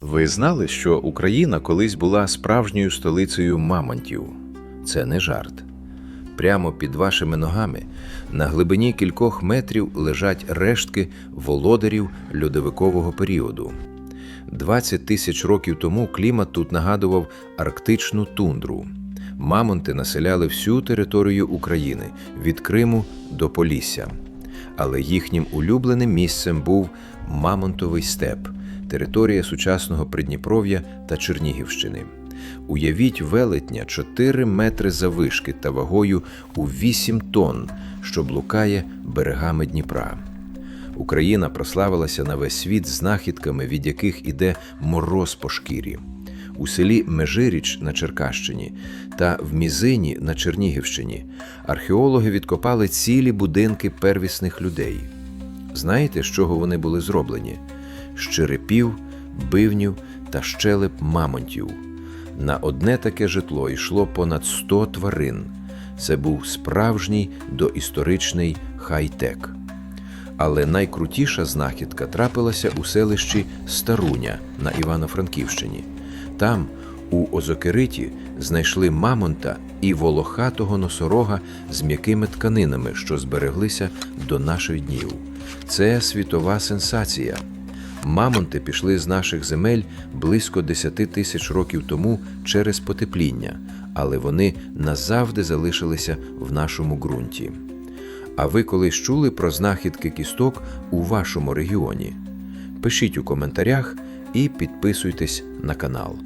Ви знали, що Україна колись була справжньою столицею мамонтів? Це не жарт. Прямо під вашими ногами на глибині кількох метрів лежать рештки володарів льодовикового періоду. 20 тисяч років тому клімат тут нагадував арктичну тундру. Мамонти населяли всю територію України від Криму до Полісся. Але їхнім улюбленим місцем був Мамонтовий степ, територія сучасного Придніпров'я та Чернігівщини. Уявіть велетня 4 метри завишки та вагою у 8 тонн, що блукає берегами Дніпра. Україна прославилася на весь світ знахідками, від яких іде мороз по шкірі. У селі Межиріч на Черкащині та в Мізині на Чернігівщині археологи відкопали цілі будинки первісних людей. Знаєте, з чого вони були зроблені? З черепів, бивнів та щелеп мамонтів. На одне таке житло йшло понад 100 тварин. Це був справжній доісторичний хай-тек. Але найкрутіша знахідка трапилася у селищі Старуня на Івано-Франківщині. Там, у Озокериті, знайшли мамонта і волохатого носорога з м'якими тканинами, що збереглися до наших днів. Це світова сенсація. Мамонти пішли з наших земель близько 10 тисяч років тому через потепління, але вони назавжди залишилися в нашому ґрунті. А ви колись чули про знахідки кісток у вашому регіоні? Пишіть у коментарях і підписуйтесь на канал.